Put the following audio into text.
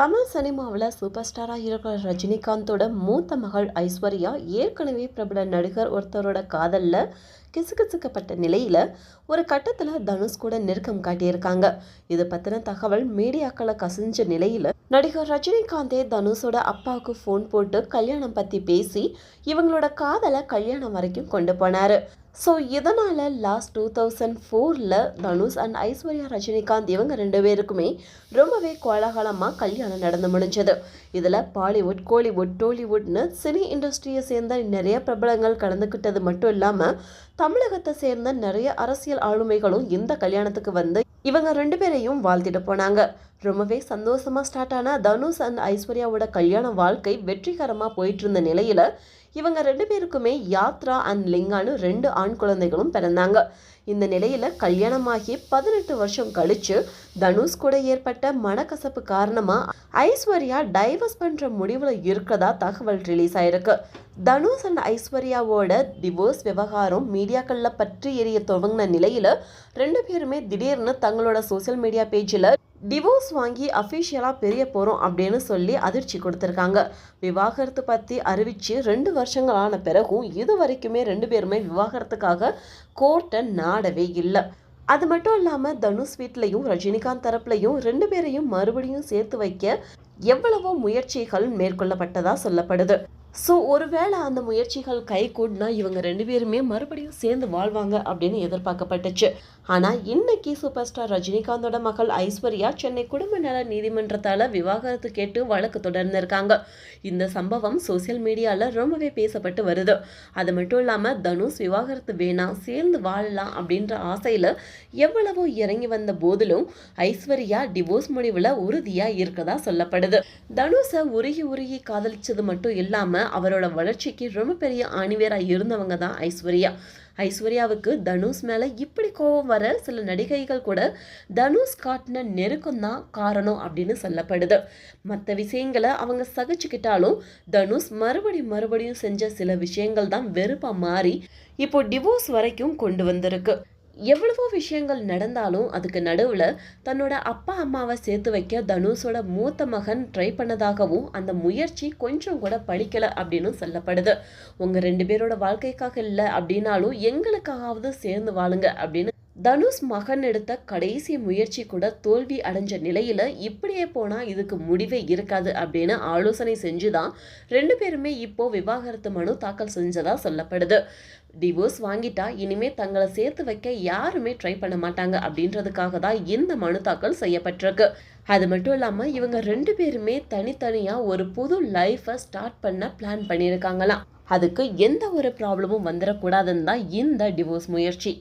தமிழ் சினிமாவில் சூப்பர் ஸ்டாராக இருக்கிற ரஜினிகாந்தோட மூத்த மகள் ஐஸ்வர்யா ஏற்கனவே பிரபல நடிகர் ஒருத்தரோட காதலில் கிசுகிசுக்கப்பட்ட நிலையில் ஒரு கட்டத்தில் தனுஷ் கூட நெருக்கம் காட்டியிருக்காங்க. இது பற்றின தகவல் மீடியாக்களை கசிஞ்ச நிலையில் நடிகர் ரஜினிகாந்தே தனுஷோட அப்பாவுக்கு ஃபோன் போட்டு கல்யாணம் பற்றி பேசி இவங்களோட காதலை கல்யாணம் வரைக்கும் கொண்டு போனார். ஸோ இதனால் லாஸ்ட் டூ தௌசண்ட் ஃபோரில் தனுஷ் அண்ட் ஐஸ்வர்யா ரஜினிகாந்த் இவங்க ரெண்டு பேருக்குமே ரொம்பவே கோலாகலமாக கல்யாணம் நடந்து முடிஞ்சது. இதில் பாலிவுட் கோலிவுட் டோலிவுட்னு சினி இண்டஸ்ட்ரியை சேர்ந்த நிறைய பிரபலங்கள் கலந்துக்கிட்டது மட்டும் இல்லாமல் தமிழகத்தை சேர்ந்த நிறைய அரசியல் ஆளுமைகளும் இந்த கல்யாணத்துக்கு வந்து இவங்க ரெண்டு பேரையும் வாழ்த்திட்டு போனாங்க. ரொம்பவே சந்தோஷமாக ஸ்டார்ட் ஆன தனுஷ் அண்ட் ஐஸ்வர்யாவோட கல்யாண வாழ்க்கை வெற்றிகரமாக போயிட்டு இருந்த நிலையில் இவங்க ரெண்டு பேருக்குமே யாத்ரா அண்ட் லிங்கான்னு ரெண்டு ஆண் குழந்தைகளும் பிறந்தாங்க. இந்த நிலையில் கல்யாணமாகி பதினெட்டு வருஷம் கழிச்சு தனுஷ் கூட ஏற்பட்ட மனக்கசப்பு காரணமாக ஐஸ்வர்யா டைவர்ஸ் பண்ணுற முடிவில் இருக்கிறதா தகவல் ரிலீஸ் ஆயிருக்கு. தனுஷ் அண்ட் ஐஸ்வர்யாவோட டிவோர்ஸ் விவகாரம் மீடியாக்களில் பற்றி எரிய துவங்கின நிலையில் ரெண்டு பேருமே திடீர்னு தங்களோட சோசியல் மீடியா பேஜில் டிவோர்ஸ் வாங்கி அஃபிஷியலாக பெரிய போகிறோம் அப்படின்னு சொல்லி அதிர்ச்சி கொடுத்துருக்காங்க. விவாகரத்து பற்றி அறிவித்து ரெண்டு வருஷங்கள் ஆன பிறகும் இது வரைக்குமே ரெண்டு பேருமே விவாகரத்துக்காக கோர்ட்டை நாடவே இல்லை. அது மட்டும் இல்லாமல் தனுஷ் வீட்லேயும் ரஜினிகாந்த் தரப்புலையும் ரெண்டு பேரையும் மறுபடியும் சேர்த்து வைக்க எவ்வளவோ முயற்சிகள் மேற்கொள்ளப்பட்டதாக சொல்லப்படுது. ஸோ ஒருவேளை அந்த முயற்சிகள் கை கூடினா இவங்க ரெண்டு பேருமே மறுபடியும் சேர்ந்து வாழ்வாங்க அப்படின்னு எதிர்பார்க்கப்பட்டுச்சு. ஆனால் இன்னைக்கு சூப்பர் ஸ்டார் ரஜினிகாந்தோட மகள் ஐஸ்வர்யா சென்னை குடும்ப நல நீதிமன்றத்தால் விவாகரத்து கேட்டு வழக்கு தொடர்ந்திருக்காங்க இந்த சம்பவம் சோசியல் மீடியாவில் ரொம்பவே பேசப்பட்டு வருது. அது மட்டும் இல்லாமல் தனுஷ் விவாகரத்து வேணாம் சேர்ந்து வாழலாம் அப்படின்ற ஆசையில் எவ்வளவோ இறங்கி வந்த போதிலும் ஐஸ்வர்யா டிவோர்ஸ் முடிவில் உறுதியாக இருக்கதா சொல்லப்படுது. தனுஷை உருகி உருகி காதலிச்சது மட்டும் இல்லாமல் அவரோட வளர்ச்சிக்கு ரொம்ப பெரிய ஆணிவேராக இருந்தவங்க தான் ஐஸ்வர்யா. ஐஸ்வர்யாவுக்கு தனுஷ் மேலே இப்படி கோபம் வர சில நடிகைகள் கூட தனுஷ் காட்டின நெருக்கம் தான் காரணம் அப்படின்னு சொல்லப்படுது. மற்ற விஷயங்களை அவங்க சகிச்சுக்கிட்டாலும் தனுஷ் மறுபடியும் மறுபடியும் செஞ்ச சில விஷயங்கள் தான் வெறுப்பாக மாறி இப்போ டிவோர்ஸ் வரைக்கும் கொண்டு வந்திருக்கு. எவ்வளவோ விஷயங்கள் நடந்தாலும் அதுக்கு நடுவில் தன்னோட அப்பா அம்மாவை சேர்த்து வைக்க தனுஷோட மூத்த மகன் ட்ரை பண்ணதாகவும் அந்த முயற்சி கொஞ்சம் கூட படிக்கலை அப்படின்னு சொல்லப்படுது. உங்கள் ரெண்டு பேரோட வாழ்க்கைக்காக இல்லை அப்படின்னாலும் எங்களுக்காவது சேர்ந்து வாழுங்க அப்படின்னு தனுஷ் மகன் எடுத்த கடைசி முயற்சி கூட தோல்வி அடைஞ்ச நிலையில் இப்படியே போனால் இதுக்கு முடிவே இருக்காது அப்படின்னு ஆலோசனை செஞ்சு தான் ரெண்டு பேருமே இப்போ விவாகரத்து மனு தாக்கல் செஞ்சதாக சொல்லப்படுது. டிவோர்ஸ் வாங்கிட்டா இனிமே தங்களை சேர்த்து வைக்க யாருமே ட்ரை பண்ண மாட்டாங்க அப்படின்றதுக்காக தான் இந்த மனு தாக்கல் செய்யப்பட்டிருக்கு. அது மட்டும் இல்லாமல் இவங்க ரெண்டு பேருமே தனித்தனியாக ஒரு புது லைஃப்பை ஸ்டார்ட் பண்ண பிளான் பண்ணியிருக்காங்களாம். அதுக்கு எந்த ஒரு ப்ராப்ளமும் வந்துடக்கூடாதுன்னு தான் இந்த டிவோர்ஸ் முயற்சி.